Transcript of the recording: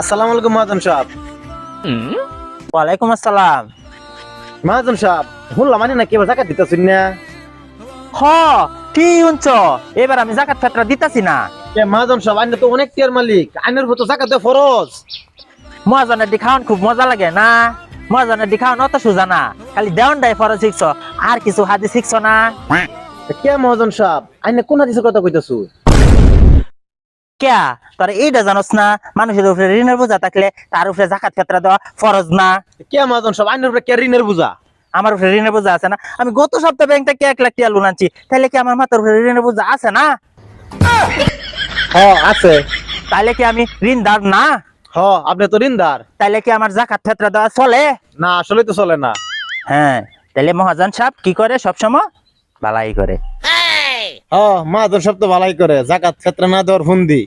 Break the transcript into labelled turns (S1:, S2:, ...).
S1: আসসালামু আলাইকুম মহাজন সাহেব।
S2: ওয়ালাইকুম আসসালাম।
S1: মহাজন সাহেব শুনলাম মানে জাকাত দিতেছুন না?
S2: হ কি শুনছ? এবার আমি জাকাত ফাতরা দিতাছি না।
S1: মহাজন সাহেব আইনে তো অনেক টিয়ার মালিক। আইনের ভূত জাকাত দেওয়া ফরজ।
S2: মহাজনের দি খাওয়ান খুব মজা লাগে না। মহাজনের দি খাওয়ান অত সুজা না। খালি দেওয়ান ডাই ফরজ শিখছ। আর কিছু হাদি শিখছ না।
S1: কে মহাজন সাহেব আইনে কোন হাদিসের কথা কইতাছু?
S2: কেয়া? তোর এইটা জানোস না? মানুষের উপরে ঋণের বোঝা থাকলে তার উপরে জাকাত ফাতরা দেওয়া ফরজ না?
S1: কে মহাজন সাহেব আইনের উপরে কে ঋণের বুঝা
S2: আমার উপরে ঋণের বোঝা আছে না? আমি গত সপ্তাহে ব্যাংক থেকে এক লাখ টাকা লোন আনছি। তাহলে কি আমার মাথার উপরে ঋণের বোঝা আছে না?
S1: হ আছে।
S2: তাহলে কি আমি ঋণদার না?
S1: হ আপনি তো ঋণদার
S2: তাহলে কি আমার জাকাত ফাতরা দেওয়া চলে?
S1: না আসলে তো চলে না।
S2: হ্যাঁ তাহলে মহাজন সাহেব কি করে সবসময় বালাই করে
S1: হ মহাজন সাহেব তো ভালাই করে জাকাত ক্ষেত্রে না দেওয়ার ফোন দি